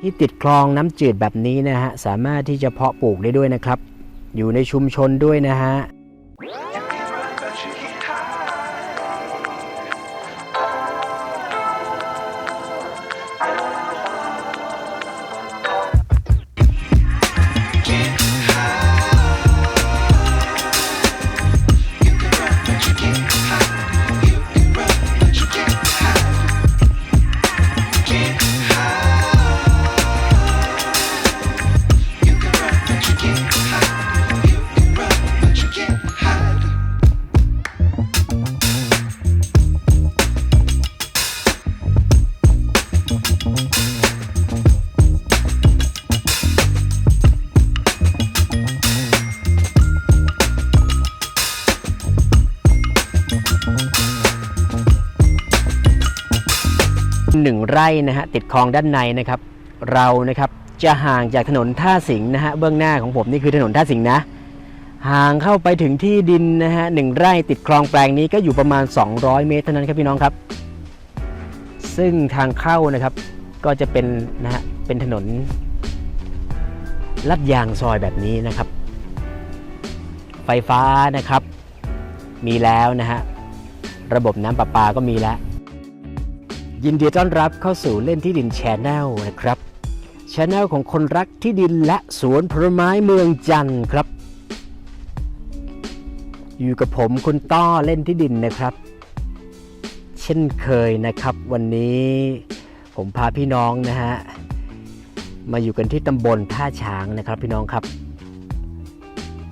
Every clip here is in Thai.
ที่ติดคลองน้ำจืดแบบนี้นะฮะสามารถที่จะเพาะปลูกได้ด้วยนะครับ อยู่ในชุมชนด้วยนะฮะ หนึ่งไร่นะฮะติดคลองด้านในนะครับ เรานะครับจะห่างจากถนนท่าสิงห์นะฮะเบื้องหน้าของผมนี่คือถนนท่าสิงห์นะ ห่างเข้าไปถึงที่ดินนะฮะหนึ่งไร่ติดคลองแปลงนี้ก็อยู่ประมาณ 200 เมตรเท่านั้นครับพี่น้องครับ ซึ่งทางเข้านะครับก็จะเป็นนะฮะเป็นถนนลัดยางซอยแบบนี้นะครับ ไฟฟ้านะครับ มีแล้วนะฮะระบบน้ำประปาก็มีแล้ว ยินดีต้อนรับเข้าสู่เล่นที่ดินแชนแนลนะครับแชนแนลของคนรักที่ดินและสวนผลไม้เมืองจันทร์ครับ อยู่กับผมคุณต้อเล่นที่ดินนะครับ เช่นเคยนะครับ วันนี้ผมพาพี่น้องนะฮะมาอยู่กันที่ตำบลท่าช้างนะครับพี่น้องครับ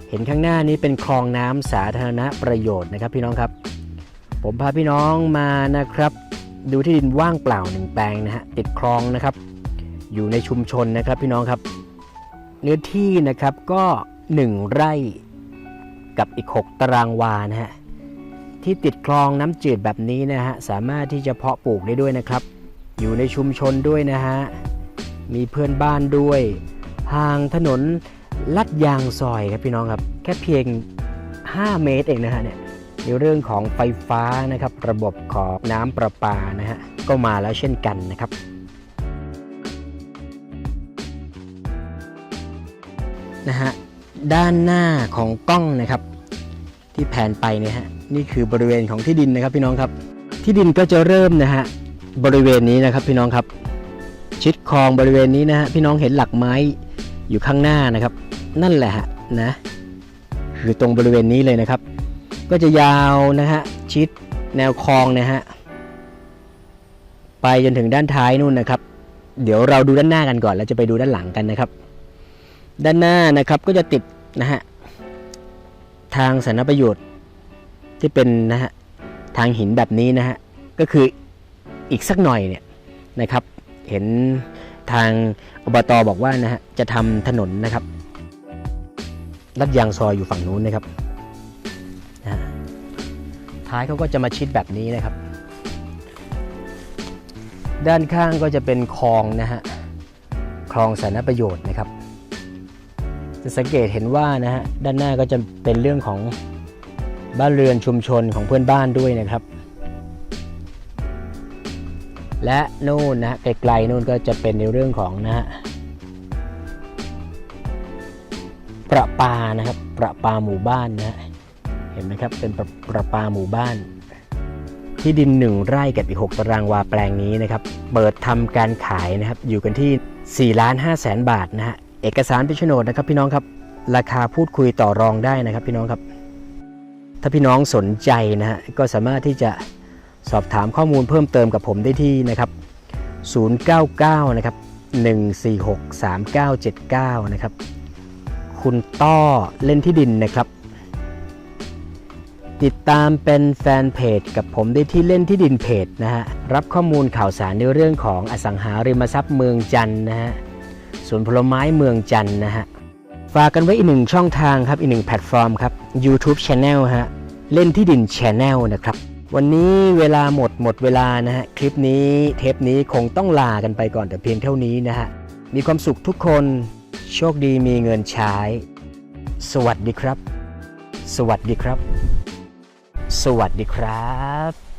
เห็นข้างหน้านี้เป็นคลองน้ำสาธารณประโยชน์นะครับพี่น้องครับ ผมพาพี่น้องมานะครับ ดูที่ดินว่างเปล่าหนึ่งแปลงนะฮะติดคลองนะครับ อยู่ในชุมชนนะครับพี่น้องครับ เนื้อที่นะครับก็ 1 ไร่กับอีก 6 ตารางวานะฮะที่ติดคลองน้ำจืดแบบนี้นะฮะสามารถที่จะเพาะปลูกได้ด้วยนะครับ อยู่ในชุมชนด้วยนะฮะมีเพื่อนบ้านด้วยห่างถนนลัดยางซอยครับพี่น้องครับ แค่เพียง 5 เมตรเองนะฮะเนี่ย ในเรื่องของไฟฟ้านะครับ ระบบของน้ำประปานะฮะก็มาแล้วเช่นกันนะครับนะฮะด้านหน้าของกล้องนะครับ ที่แผนไปเนี่ยฮะนี่คือบริเวณของที่ดินนะครับพี่น้องครับ ที่ดินก็จะเริ่มนะฮะบริเวณนี้นะครับพี่น้องครับ ชิดคลองบริเวณนี้นะฮะพี่น้องเห็นหลักไม้อยู่ข้างหน้านะครับ นั่นแหละฮะนะคือตรงบริเวณนี้เลยนะครับ ก็จะยาวนะฮะชิดแนวคลองนะฮะไปจนถึงด้านท้ายนู่นนะครับ เดี๋ยวเราดูด้านหน้ากันก่อนแล้วจะไปดูด้านหลังกันนะครับ ด้านหน้านะครับก็จะติดนะฮะทางสาธารณประโยชน์ที่เป็นนะฮะทางหินแบบนี้นะฮะก็คืออีกสักหน่อยเนี่ยนะครับ เห็นทางอบตบอกว่านะฮะจะทำถนนนะครับลัดยางซอยอยู่ฝั่งนู้นนะครับ ท้ายเขาก็จะมาชิดแบบนี้นะครับ ด้านข้างก็จะเป็นคลองนะฮะคลองสาธารณประโยชน์นะครับ จะสังเกตเห็นว่านะฮะด้านหน้าก็จะเป็นเรื่องของบ้านเรือนชุมชนของเพื่อนบ้านด้วยนะครับ และนู่นนะฮะไกลๆนู่นก็จะเป็นในเรื่องของนะฮะประปานะครับประปาหมู่บ้านนะฮะ เห็นไหมครับ เป็นประประปาหมู่บ้าน ที่ดินหนึ่งไร่กับอีก 6 ตารางวาแปลงนี้นะครับ เปิดทำการขายนะครับ อยู่กันที่ 4 ล้าน5แสนบาทนะฮะ เอกสารเป็นโฉนดนะครับพี่น้องครับ ราคาพูดคุยต่อรองได้นะครับพี่น้องครับ ถ้าพี่น้องสนใจนะฮะ ก็สามารถที่จะสอบถามข้อมูลเพิ่มเติมกับผมได้ที่นะครับ 099 นะครับ 146 3979 นะครับ คุณต้อเล่นที่ดินนะครับ ติดตามเป็นแฟนเพจกับผมได้ที่เล่นที่ดินเพจนะฮะ รับข้อมูลข่าวสารในเรื่องของอสังหาริมทรัพย์เมืองจันทร์นะฮะสวนผลไม้เมืองจันทร์นะฮะ ฝากกันไว้อีกหนึ่งช่องทางครับ อีกหนึ่งแพลตฟอร์มครับ YouTube Channel ฮะ เล่นที่ดิน Channel นะครับวันนี้เวลาหมดหมดเวลานะฮะ คลิปนี้เทปนี้คงต้องลากันไปก่อนแต่เพียงเท่านี้นะฮะ มีความสุขทุกคน โชคดีมีเงินใช้ สวัสดีครับ สวัสดีครับ สวัสดีครับ